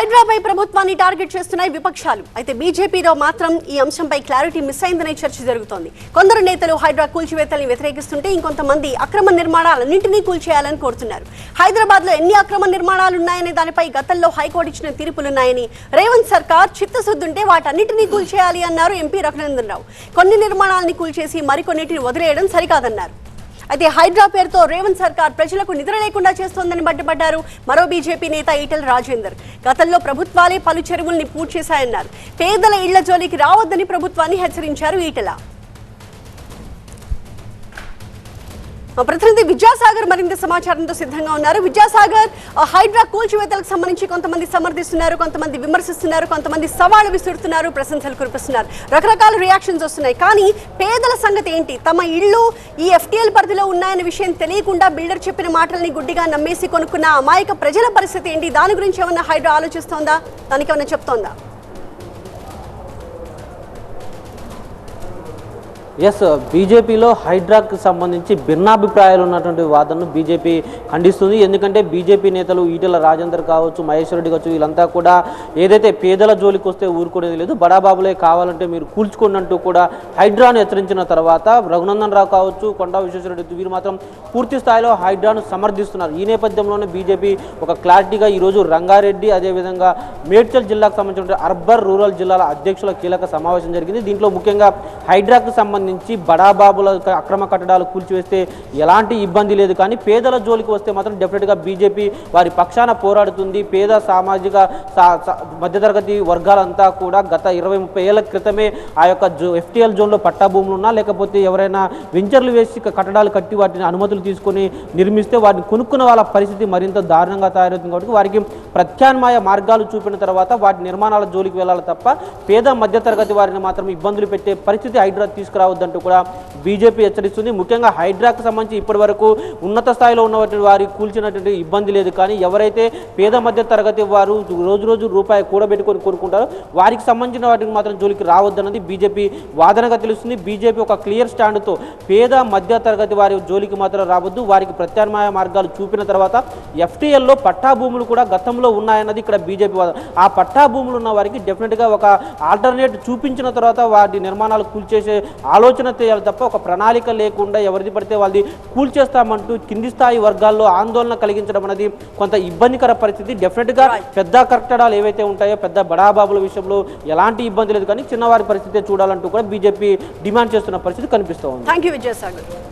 హైదరాబాద్ ప్రభుత్వాన్ని టార్గెట్ చేస్తున్నాయి విపక్షాలు. అయితే బీజేపీలో మాత్రం ఈ అంశంపై క్లారిటీ మిస్ అయిందనే చర్చ జరుగుతోంది. కొందరు నేతలు హైడ్రా కూల్చివేతల్ని వ్యతిరేకిస్తుంటే ఇంకొంతమంది అక్రమ నిర్మాణాలన్నింటినీ కూల్చేయాలని కోరుతున్నారు. హైదరాబాద్లో ఎన్ని అక్రమ నిర్మాణాలు ఉన్నాయనే దానిపై గతంలో హైకోర్టు ఇచ్చిన తీర్పులున్నాయని రేవంత్ సర్కార్ చిత్తశుద్ధుంటే వాటన్నిటినీ కూల్చేయాలి అన్నారు ఎంపీ రఘునందన్ రావు. కొన్ని నిర్మాణాలని కూల్చేసి మరికొన్నిటిని వదిలేయడం సరికాదన్నారు. అయితే హైడ్రా పేరుతో రేవంత్ సర్కార్ ప్రజలకు నిద్ర లేకుండా చేస్తోందని మండిపడ్డారు మరో బీజేపీ నేత ఈటెల రాజేందర్. గతంలో ప్రభుత్వాలే పలు చెరువుల్ని పూర్తి చేశాయన్నారు పేదల ఇళ్ళ జోలికి రావద్దని ప్రభుత్వాన్ని హెచ్చరించారు ఈటెల. ప్రతినిధి విద్యాసాగర్ మరింత సమాచారంతో సిద్ధంగా ఉన్నారు. విద్యాసాగర్ హైడ్రా కూల్చివేతలకు సంబంధించి కొంతమంది సమర్థిస్తున్నారు కొంతమంది విమర్శిస్తున్నారు కొంతమంది సవాళ్ళు విసురుతున్నారు ప్రశంసలు కురిపిస్తున్నారు. రకరకాల రియాక్షన్స్ వస్తున్నాయి. కానీ పేదల సంగతి ఏంటి? తమ ఇళ్ళు ఈ ఎఫ్టీఎల్ పరిధిలో ఉన్నాయనే విషయం తెలియకుండా బిల్డర్ చెప్పిన మాటల్ని గుడ్డిగా నమ్మేసి కొనుక్కున్న అమాయక ప్రజల పరిస్థితి ఏంటి? దాని గురించి ఏమన్నా హైడ్రా ఆలోచిస్తోందా? దానికి ఏమన్నా చెప్తోందా? ఎస్ బీజేపీలో హైడ్రాక్ సంబంధించి భిన్నాభిప్రాయాలు ఉన్నటువంటి వాదనను బీజేపీ ఖండిస్తుంది. ఎందుకంటే బీజేపీ నేతలు ఈటల రాజేందర్ కావచ్చు మహేశ్వర రెడ్డి కావచ్చు వీళ్ళంతా కూడా ఏదైతే పేదల జోలికి వస్తే ఊరుకునేది లేదు. బడాబాబులే కావాలంటే మీరు కూల్చుకోండి కూడా హైడ్రాను హెచ్చరించిన తర్వాత రఘునందన్ రావు కావచ్చు కొండా విశ్వేశ్వరరెడ్డి వీరు మాత్రం పూర్తి స్థాయిలో హైడ్రాను సమర్థిస్తున్నారు. ఈ నేపథ్యంలోనే బీజేపీ ఒక క్లారిటీగా ఈరోజు రంగారెడ్డి అదేవిధంగా మేడ్చల్ జిల్లాకు సంబంధించిన అర్బన్ రూరల్ జిల్లాల అధ్యక్షుల కీలక సమావేశం జరిగింది. దీంట్లో ముఖ్యంగా హైడ్రాకు సంబంధించి బడాబాబుల అక్రమ కట్టడాలు కూల్చివేస్తే ఎలాంటి ఇబ్బంది లేదు. కానీ పేదల జోలికి వస్తే మాత్రం డెఫినెట్గా బీజేపీ వారి పక్షాన పోరాడుతుంది. పేద సామాజిక సా- మధ్యతరగతి వర్గాలంతా కూడా గత ఇరవై ముప్పై ఏళ్ళ క్రితమే ఆ యొక్క జో ఎఫ్టీఎల్ జోన్లో పట్టా భూములు ఉన్నా లేకపోతే ఎవరైనా వెంచర్లు వేసి కట్టడాలు కట్టి వాటిని అనుమతులు తీసుకొని నిర్మిస్తే వాటిని కొనుక్కున్న వాళ్ళ పరిస్థితి మరింత దారుణంగా తయారవుతుంది కాబట్టి వారికి ప్రత్యామ్నాయ మార్గాలు చూపిన తర్వాత వాటి నిర్మాణాల జోలికి వెళ్ళాలి తప్ప పేద మధ్యతరగతి వారిని మాత్రం ఇబ్బందులు పెట్టే పరిస్థితి హైడ్రా రావద్దంటూ కూడా బీజేపీ హెచ్చరిస్తుంది. ముఖ్యంగా హైడ్రాకు సంబంధించి ఇప్పటి వరకు ఉన్నత స్థాయిలో ఉన్నటువంటి వారి కూల్చినటువంటి ఇబ్బంది లేదు. కానీ ఎవరైతే పేద మధ్య తరగతి వారు రోజు రోజు రూపాయి కూడబెట్టుకొని కోరుకుంటారో వారికి సంబంధించిన వాటికి మాత్రం జోలికి రావద్దన్నది బీజేపీ వాదనగా తెలుస్తుంది. బీజేపీ ఒక క్లియర్ స్టాండ్తో పేద మధ్య తరగతి వారి జోలికి మాత్రం రావద్దు. వారికి ప్రత్యామ్నాయ మార్గాలు చూపిన తర్వాత ఎఫ్టీఎల్లో పట్టా భూములు కూడా గతంలో ఉన్నాయన్నది ఇక్కడ బీజేపీ వాదన. ఆ పట్టా భూములు ఉన్న వారికి డెఫినెట్గా ఒక ఆల్టర్నేట్ చూపించిన తర్వాత వాటి నిర్మాణాలు కూల్చేసే ఆలోచన చేయాలి తప్ప ఒక ప్రణాళిక లేకుండా ఎవరిది పడితే వాళ్ళది కూల్చేస్తామంటూ కింది స్థాయి వర్గాల్లో ఆందోళన కలిగించడం అనేది కొంత ఇబ్బందికర పరిస్థితి. డెఫినెట్గా పెద్ద కట్టడాలు ఏవైతే ఉంటాయో పెద్ద బడాబాబుల విషయంలో ఎలాంటి ఇబ్బంది లేదు. కానీ చిన్నవారి పరిస్థితి చూడాలంటూ కూడా బీజేపీ డిమాండ్ చేస్తున్న పరిస్థితి కనిపిస్తూ ఉంది. Thank you Vidyasagar